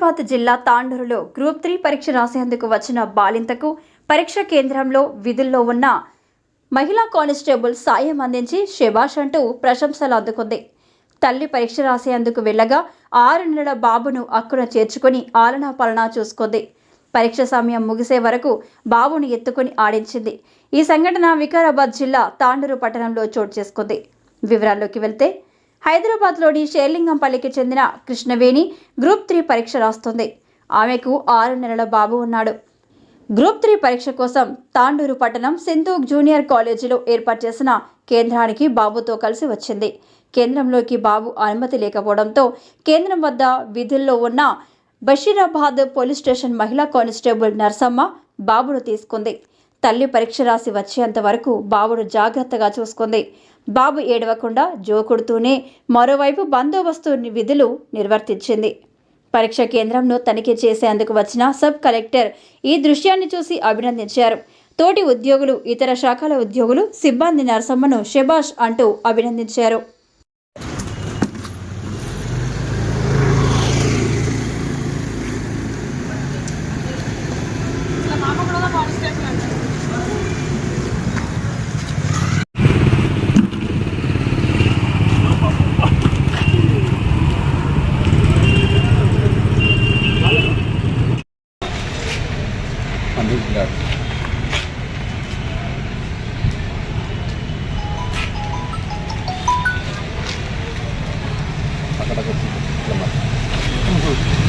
హైదరాబాద్ జిల్లా తాండూరులో group three పరీక్ష రాసేందుకు వచ్చిన బాలింతకు పరీక్ష కేంద్రంలో విధుల్లో ఉన్న మహిళా కానిస్టేబుల్ సాయం అందించి శభాష్ అంటూ ప్రశంసలు అందుకుంది. తల్లి పరీక్ష రాసేందుకు వెళ్ళగా ఆరు నెలల బాబును అక్కున చేర్చుకొని ఆలనా పాలనా చూసుకుంది. పరీక్ష సమయం ముగిసే వరకు బాబును ఎత్తుకొని ఆడించింది. ఈ సంఘటన వికారాబాద్ జిల్లా తాండూరు పట్టణంలో చోటు చేసుకుంది. వివరాల్లోకి వెళ్తే హైదరాబాద్లోని షేర్లింగంపల్లికి చెందిన కృష్ణవేణి గ్రూప్ త్రీ పరీక్ష రాస్తుంది. ఆమెకు ఆరు నెలల బాబు ఉన్నాడు. గ్రూప్ త్రీ పరీక్ష కోసం తాండూరు పట్టణం సింధూక్ జూనియర్ కాలేజీలో ఏర్పాటు చేసిన కేంద్రానికి బాబుతో కలిసి వచ్చింది. కేంద్రంలోకి బాబు అనుమతి లేకపోవడంతో కేంద్రం వద్ద విధుల్లో ఉన్న బషీరాబాద్ పోలీస్ స్టేషన్ మహిళా కానిస్టేబుల్ నర్సమ్మ బాబును తీసుకుంది. తల్లి పరీక్ష రాసి వచ్చేంత వరకు బాబును జాగ్రత్తగా చూసుకుంది. బాబు ఏడవకుండా జోకుడుతూనే మరోవైపు బందోబస్తు విధులు నిర్వర్తించింది. పరీక్ష కేంద్రంను తనిఖీ చేసేందుకు వచ్చిన సబ్ కలెక్టర్ ఈ దృశ్యాన్ని చూసి అభినందించారు. తోటి ఉద్యోగులు ఇతర శాఖల ఉద్యోగులు సిబ్బంది నరసమ్మను శబాష్ అంటూ అభినందించారు. under blood. Akan aku selamat.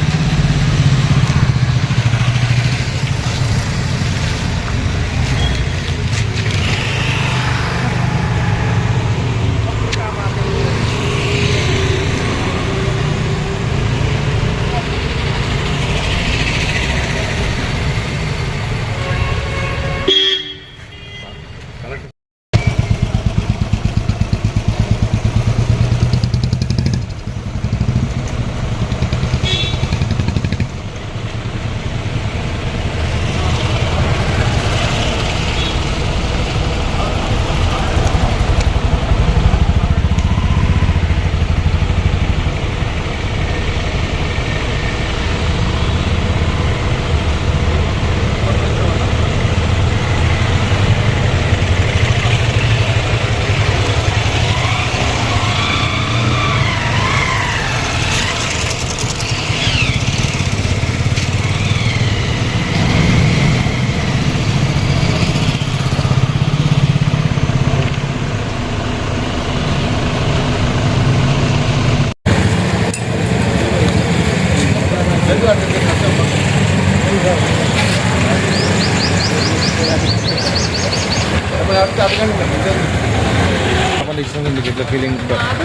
వాళ్ళు ఇష్టం ఉంది ఇట్లా ఫీలింగ్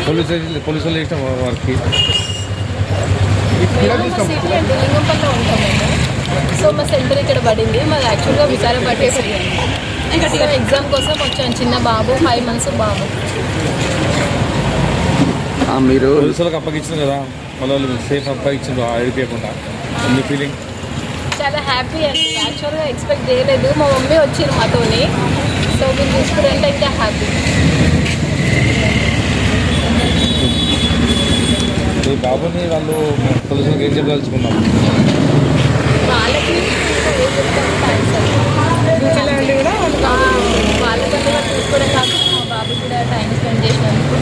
పోలీసు పోలీసు వాళ్ళు ఇష్టం వారికి మేము ఉంటాం సో మా సెంటర్ ఇక్కడ పడింది మాది యాక్చువల్గా వికారాబాద్ ఇంకా ఎగ్జామ్ కోసం వచ్చాను చిన్న బాబు ఫైవ్ మంత్స్ బాబు మీరు పోలీసులకు అప్పగించారు కదా వాళ్ళు సేఫ్ అప్పగించారు ఆడిపోయకుండా మీ ఫీలింగ్ చాలా హ్యాపీ అండి. యాక్చువల్గా ఎక్స్పెక్ట్ చేయలేదు. మా మమ్మీ వచ్చారు మాతోని. సో మీరు చూసుకుంటే ఇంకా హ్యాపీ. ఈ బాబుని వాళ్ళు పోలీసులకు ఏం చెప్పదలుచుకున్నారు వాళ్ళకి ఏం చెప్తాను థ్యాంక్స్ వాళ్ళకి కూడా చూసుకోవడం కాదు మా బాబు కూడా టైం స్పెండ్ చేసినందుకు.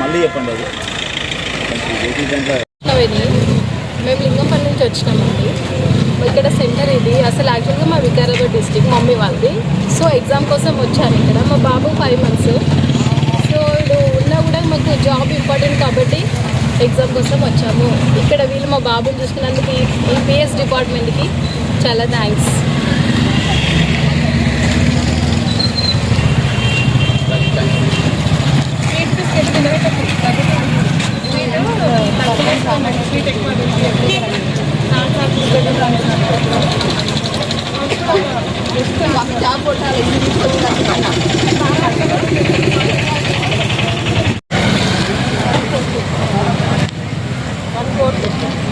మళ్ళీ చెప్పండి అది. మేము లింగంపల్లి నుంచి వచ్చినామండి ఇక్కడ సెంటర్ ఇది అసలు యాక్చువల్గా మా వికారాబాద్ డిస్టిక్ మమ్మీ వాళ్ళది సో ఎగ్జామ్ కోసం వచ్చాను ఇక్కడ మా బాబు ఫైవ్ మంత్స్ సో ఇప్పుడు ఉన్నా కూడా మాకు జాబ్ ఇంపార్టెంట్ కాబట్టి ఎగ్జామ్ కోసం వచ్చాము ఇక్కడ వీళ్ళు మా బాబుని చూసుకున్నందుకు ఈ- పిఎస్ డిపార్ట్మెంట్కి చాలా థ్యాంక్స్ జాబ్ కొట్టాలి థ్యాంక్స్